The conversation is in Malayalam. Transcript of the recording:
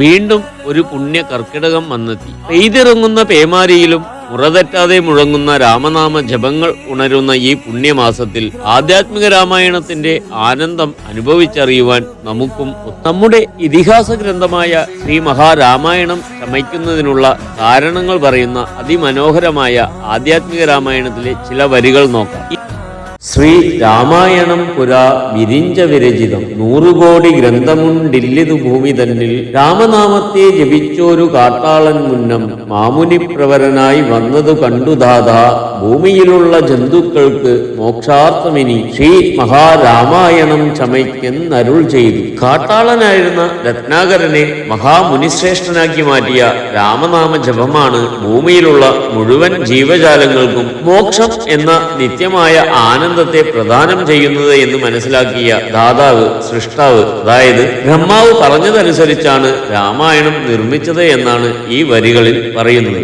വീണ്ടും ഒരു പുണ്യ കർക്കിടകം വന്നെത്തി. പെയ്തിറങ്ങുന്ന പേമാരിയിലും മുറതെറ്റാതെ മുഴങ്ങുന്ന രാമനാമ ജപങ്ങൾ ഉണരുന്ന ഈ പുണ്യമാസത്തിൽ ആധ്യാത്മിക രാമായണത്തിന്റെ ആനന്ദം അനുഭവിച്ചറിയുവാൻ നമുക്കും നമ്മുടെ ഇതിഹാസ ഗ്രന്ഥമായ ശ്രീ മഹാരാമായണം ശമയ്ക്കുന്നതിനുള്ള കാരണങ്ങൾ പറയുന്ന അതിമനോഹരമായ ആധ്യാത്മിക രാമായണത്തിലെ ചില വരികൾ നോക്കാം. ശ്രീ രാമായണം പുരാ വിരിഞ്ച വിരചിതം. നൂറുകോടി ഗ്രന്ഥമുണ്ടില്ലിതു ഭൂമി തന്നിൽ. രാമനാമത്തെ ജപിച്ചോരു കാട്ടാളൻ മുന്നം മാമുനിപ്രവരനായി വന്നതു കണ്ടുദാത ഭൂമിയിലുള്ള ജന്തുക്കൾക്ക് മോക്ഷാർത്ഥമിനി. ശ്രീ മഹാരാമായണം ചമയ്ക്കെന്നരുൾ ചെയ്തു. കാട്ടാളനായിരുന്ന രത്നാകരനെ മഹാമുനിശ്രേഷ്ഠനാക്കി മാറ്റിയ രാമനാമ ജപമാണ് ഭൂമിയിലുള്ള മുഴുവൻ ജീവജാലങ്ങൾക്കും മോക്ഷം എന്ന നിത്യമായ ആനന്ദത്തെ പ്രദാനം ചെയ്യുന്നത് എന്ന് മനസ്സിലാക്കിയ ദാതാവ് സൃഷ്ടാവ് അതായത് ബ്രഹ്മാവ് പറഞ്ഞതനുസരിച്ചാണ് രാമായണം നിർമ്മിച്ചത് എന്നാണ് ഈ വരികളിൽ പറയുന്നത്.